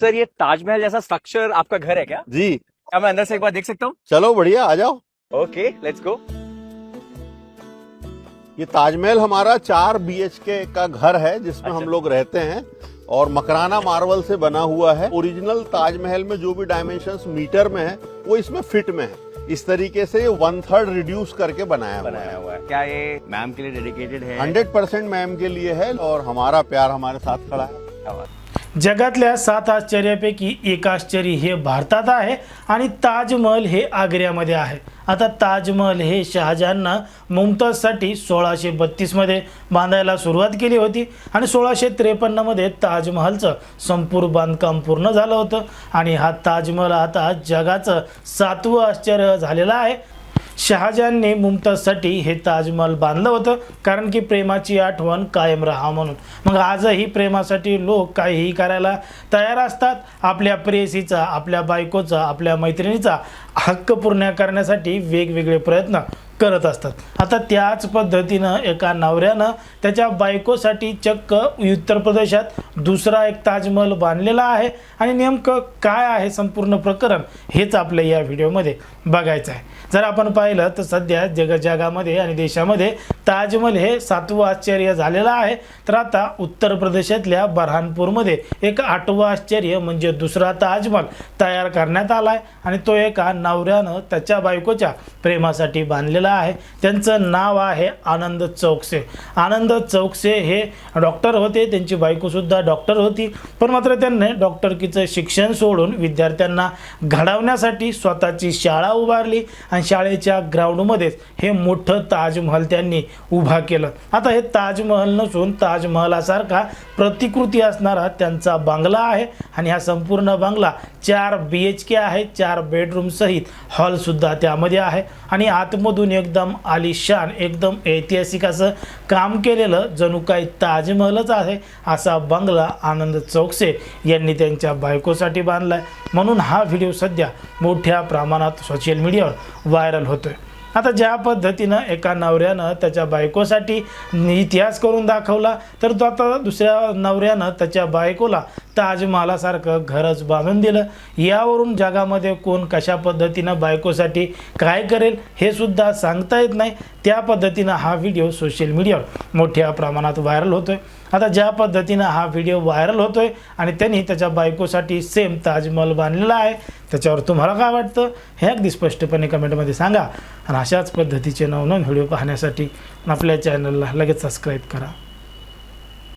Sir ये ताजमहल जैसा structure आपका घर है क्या? जी। क्या मैं अंदर से एक बार देख सकता हूँ? चलो बढ़िया आ जाओ। ओके लेट्स गो ये ताजमहल हमारा चार बीएचके का घर है जिसमें अच्छा। हम लोग रहते हैं और मकराना मार्बल से बना हुआ है। ओरिजिनल ताजमहल में जो भी डायमेंशंस मीटर में है वो इसमें फिट में है। इस तरीके से ये वन थर्ड रिड्यूस करके बनाया हुआ बनाया है। हुआ है। क्या ये मैम के लिए डेडिकेटेड है? हंड्रेड परसेंट मैम के लिए है और हमारा प्यार हमारे साथ खड़ा है। जगातल्या सात आश्चर्यापैकी एक आश्चर्य हे भारतात आहे आणि ताजमहल हे आग्र्यामध्ये आहे. आता ताजमहल हे शहाजहाननं मुमताजसाठी सोळाशे बत्तीसमध्ये बांधायला सुरुवात केली होती आणि सोळाशे त्रेपन्नमध्ये ताजमहलचं संपूर्ण बांधकाम पूर्ण झालं होतं. आणि हा ताजमहल आता जगाचं सातवं आश्चर्य झालेलं आहे. शहाजहानने मुमताजसाठी हे ताजमहल बांधलं होतं कारण की प्रेमाची आठवण कायम राहा म्हणून. मग आजही प्रेमासाठी लोक काहीही करायला तयार असतात. आपल्या प्रेयसीचा आपल्या बायकोचा आपल्या मैत्रिणीचा हक्क पूर्ण करण्यासाठी वेगवेगळे प्रयत्न करत असतात. आता त्याच पद्धतीनं एका नवऱ्यानं त्याच्या बायकोसाठी चक्क उत्तर प्रदेशात दुसरा एक ताजमहल बांधलेला आहे आणि नेमकं काय आहे संपूर्ण प्रकरण हेच आपल्या या व्हिडिओमध्ये बघायचं आहे. जर आपण पाहिलं तर सध्या जग जगामध्ये आणि देशामध्ये ताजमहल हे सातवं आश्चर्य झालेलं आहे. तर आता उत्तर प्रदेशातल्या बऱ्हाणपूरमध्ये एक आठवं आश्चर्य म्हणजे दुसरा ताजमहल तयार करण्यात आला आहे आणि तो एका नवऱ्यानं त्याच्या बायकोच्या प्रेमासाठी बांधलेला आहे. त्यांचं नाव आहे आनंद चौकसे. आनंद चौकसे हे डॉक्टर होते. त्यांची बायकोसुद्धा डॉक्टर होती. पण मात्र त्यांनी डॉक्टरकीचं शिक्षण सोडून विद्यार्थ्यांना घडवण्यासाठी स्वतःची शाळा उभारली आणि शाळेच्या ग्राउंडमध्येच हे मोठं ताजमहल त्यांनी उभा केलं. आता हे ताजमहल नसून ताजमहलासारखा प्रतिकृती असणारा त्यांचा बंगला आहे आणि हा संपूर्ण बंगला चार बी एच के आहे चार बेडरूमसहित हॉलसुद्धा त्यामध्ये आहे. आणि आतमधून एकदम आलिशान एकदम ऐतिहासिक असं काम केलेलं जणू काही ताजमहलच आहे असा बंगला आनंद चौकसे यांनी त्यांच्या बायकोसाठी बांधलाय. म्हणून हा व्हिडिओ सध्या मोठ्या प्रमाणात सोशल मीडियावर व्हायरल होतोय. आता ज्या पद्धतीनं एका नवऱ्यानं त्याच्या बायकोसाठी इतिहास करून दाखवला तर तो आता दुसऱ्या नवऱ्यानं त्याच्या बायकोला ताजमहालासारखं घरच बांधून दिलं. यावरून जगामध्ये कोण कशा पद्धतीनं बायकोसाठी काय करेल हे सुद्धा सांगता येत नाही. त्या पद्धतीनं हा व्हिडिओ सोशल मीडियावर मोठ्या प्रमाणात व्हायरल होतो आहे आता ज्या पद्धतीनं हा व्हिडिओ व्हायरल होतो आहे आणि त्यांनी त्याच्या बायकोसाठी सेम ताजमहल बांधलेला आहे त्याच्यावर तुम्हाला काय वाटतं हे अगदी स्पष्टपणे कमेंटमध्ये सांगा. आणि अशाच पद्धतीचे नवनवीन व्हिडिओ पाहण्यासाठी आपल्या चॅनलला लगेच सबस्क्राईब करा.